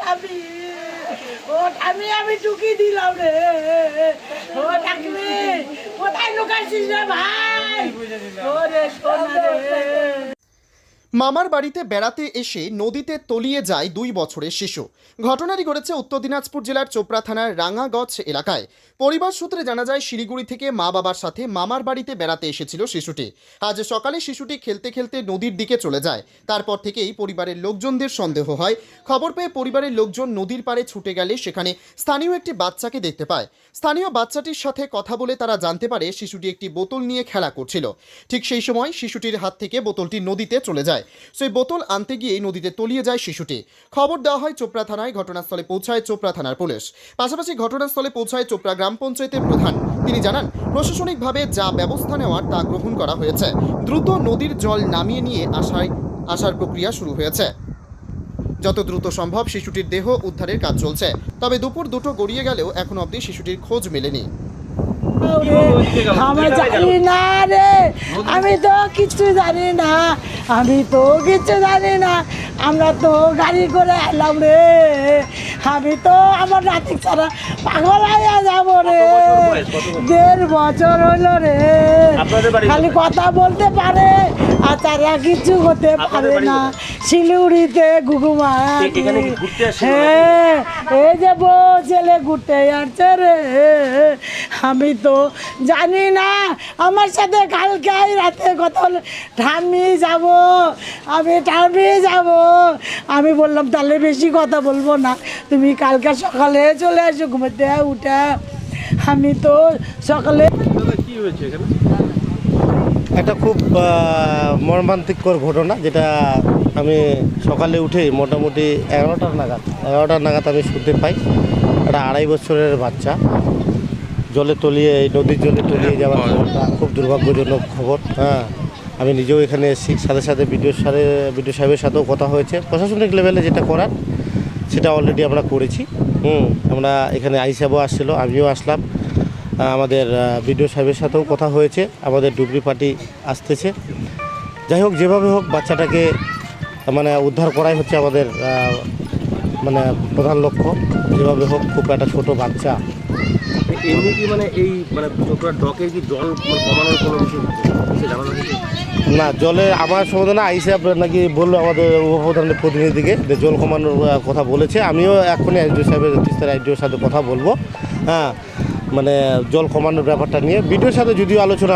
ঠামি ও আমি আমি টুকি দিলাম রে। ও থাকবি কোথায় লুকাইছিস রে ভাই? ও রে সোনা রে। মামার বাড়িতে বেড়াতে এসে নদীতে তলিয়ে যায় দুই বছরের শিশু। ঘটনাটি ঘটেছে উত্তর দিনাজপুর জেলার চোপড়া থানার রাঙাগছ এলাকায়। পরিবার সূত্রে জানা যায়, শিলিগুড়ি থেকে মা বাবার সাথে মামার বাড়িতে বেড়াতে এসেছিল শিশুটি। আজ সকালে শিশুটি খেলতে খেলতে নদীর দিকে চলে যায়। তারপর থেকেই পরিবারের লোকজনদের সন্দেহ হয়। খবর পেয়ে পরিবারের লোকজন নদীর পাড়ে ছুটে গেলে সেখানে স্থানীয় একটি বাচ্চাকে দেখতে পায়। স্থানীয় বাচ্চাটির সাথে কথা বলে তারা জানতে পারে, শিশুটি একটি বোতল নিয়ে খেলা করছিল। ঠিক সেই সময় শিশুটির হাত থেকে বোতলটি নদীতে চলে যায়। সেই বোতল আনতে গিয়ে নদীতে তলিয়ে যায় শিশুটি। খবর দেওয়া হয় চোপড়া থানায় ঘটনাস্থলে পৌঁছায় চোপড়া থানার পুলিশ। পাশাপাশি ঘটনাস্থলে পৌঁছায় চোপড়া গ্রাম পঞ্চায়েতের প্রধান। তিনি জানান, প্রশাসনিকভাবে যা ব্যবস্থা নেওয়ার তা গ্রহণ করা হয়েছে। দ্রুত নদীর জল নামিয়ে নিয়ে আসায়, আসার প্রক্রিয়া শুরু হয়েছে। যত দ্রুত সম্ভব শিশুটির দেহ উদ্ধারের কাজ চলছে। তবে দুপুর দুটো গড়িয়ে গেলেও এখন অবধি শিশুটির খোঁজ মেলেনি। আমি জানি না রে। আমি তো কিছু জানি না। আমি তো কিছু জানি না। আমরা তো গাড়ি করে এলাম রে। আমি তো আমার রাতি ছাড়া পাগল হয়ে যাব রে। দেড় বছর হলো রে। খালি কথা বলতে পারে আর তারা কিছু হতে পারে না। শিলিগুড়িতে আসছিল হ্যাঁ এই যে বউ ছেলে ঘুরতে আসছে রে। আমি তো জানি না। আমার সাথে কালকে রাতে কত ঠাম্মি যাব আমি ঠাম্মি যাব। আমি বললাম তাহলে বেশি কথা বলব না। তুমি কালকে সকালে চলে আসো ঘুমাতে উঠে। আমি তো সকালে কি হয়েছে একটা খুব মর্মান্তিকর ঘটনা যেটা আমি সকালে উঠে মোটামুটি এগারোটার নাগাদ এগারোটার নাগাদ আমি শুনতে পাই। একটা আড়াই বছরের বাচ্চা। জলে তলিয়ে এই নদীর জলে তলিয়ে যাওয়ার খবরটা খুব দুর্ভাগ্যজনক খবর। হ্যাঁ আমি নিজেও এখানে এসেছি। সাথে সাথে বিডিও সাথে বিডিও সাহেবের সাথেও কথা হয়েছে। প্রশাসনিক লেভেলে যেটা করার সেটা অলরেডি আমরা করেছি। হুম আমরা এখানে আই সাহেবও আসছিল আমিও আসলাম। আমাদের বিডিও সাহেবের সাথেও কথা হয়েছে। আমাদের ডুবরি পার্টি আসতেছে। যাই হোক যেভাবে হোক বাচ্চাটাকে মানে উদ্ধার করাই হচ্ছে আমাদের মানে প্রধান লক্ষ্য। যেভাবে হোক খুব একটা ছোট বাচ্চা এমনি কি মানে এই মানে চোপড়ার ডকে কি জল মানে কমানোর কোনো কিছু না, জলে আমার সম্বন্ধে না আইসিএফ নাকি বলল আমাদের উপপ্রধানের প্রতিনিধিকে যে জল কমানোর কথা বলেছে। আমিও এখনই আইডিও সাহেবের, তিস্তার আইডিওর সাথে কথা বলব। হ্যাঁ মানে জল কমানোর ব্যাপারটা নিয়ে। বিডিওর সাথে যদিও আলোচনা